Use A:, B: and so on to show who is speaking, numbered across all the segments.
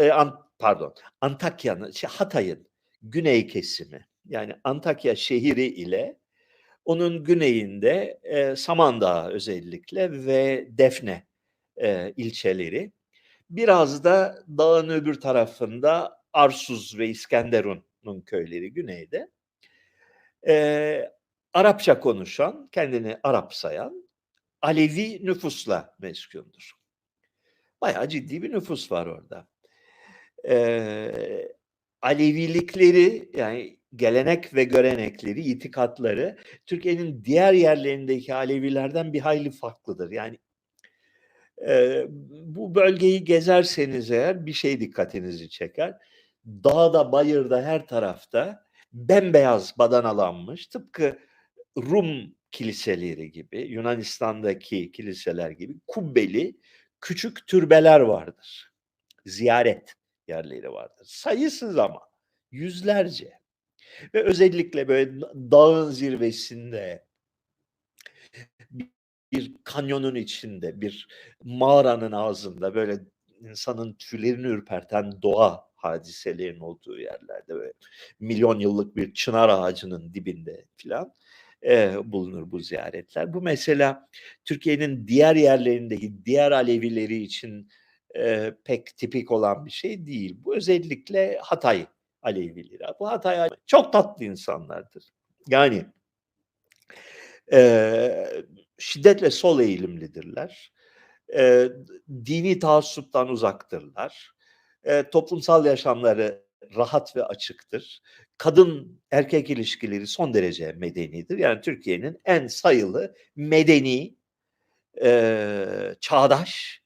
A: e, An- pardon Antakya'nın şey, Hatay'ın güney kesimi yani Antakya şehri ile onun güneyinde e, Samandağ özellikle ve Defne e, ilçeleri. Biraz da dağın öbür tarafında Arsuz ve İskenderun'un köyleri güneyde. E, Arapça konuşan, kendini Arap sayan Alevi nüfusla meskundur. Bayağı ciddi bir nüfus var orada. Ee, Alevilikleri yani gelenek ve görenekleri, itikatları Türkiye'nin diğer yerlerindeki Alevilerden bir hayli farklıdır. Yani e, bu bölgeyi gezerseniz eğer bir şey dikkatinizi çeker. Dağda, bayırda, her tarafta bembeyaz badanalanmış tıpkı Rum kiliseleri gibi, Yunanistan'daki kiliseler gibi kubbeli küçük türbeler vardır. Ziyaret yerleri vardır. Sayısız ama yüzlerce. Ve özellikle böyle dağın zirvesinde bir kanyonun içinde, bir mağaranın ağzında böyle insanın tüylerini ürperten doğa hadiselerin olduğu yerlerde böyle milyon yıllık bir çınar ağacının dibinde filan e, bulunur bu ziyaretler. Bu mesela Türkiye'nin diğer yerlerindeki diğer Alevileri için e, pek tipik olan bir şey değil. Bu özellikle Hatay Alevileri. Bu Hatay çok tatlı insanlardır. Yani e, şiddetle sol eğilimlidirler. E, dini taassuptan uzaktırlar. E, toplumsal yaşamları rahat ve açıktır. Kadın erkek ilişkileri son derece medenidir. Yani Türkiye'nin en sayılı medeni, e, çağdaş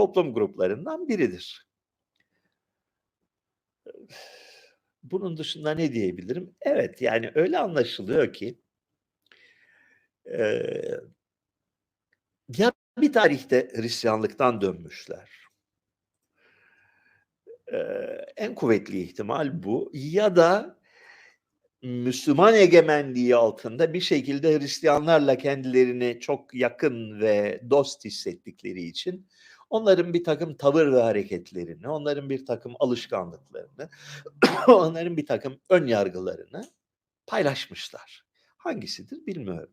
A: toplum gruplarından biridir. Bunun dışında ne diyebilirim? Evet yani öyle anlaşılıyor ki e, ya bir tarihte Hristiyanlıktan dönmüşler en kuvvetli ihtimal bu. Ya da Müslüman egemenliği altında bir şekilde Hristiyanlarla kendilerini çok yakın ve dost hissettikleri için onların bir takım tavır ve hareketlerini, onların bir takım alışkanlıklarını, onların bir takım ön yargılarını paylaşmışlar. Hangisidir bilmiyorum.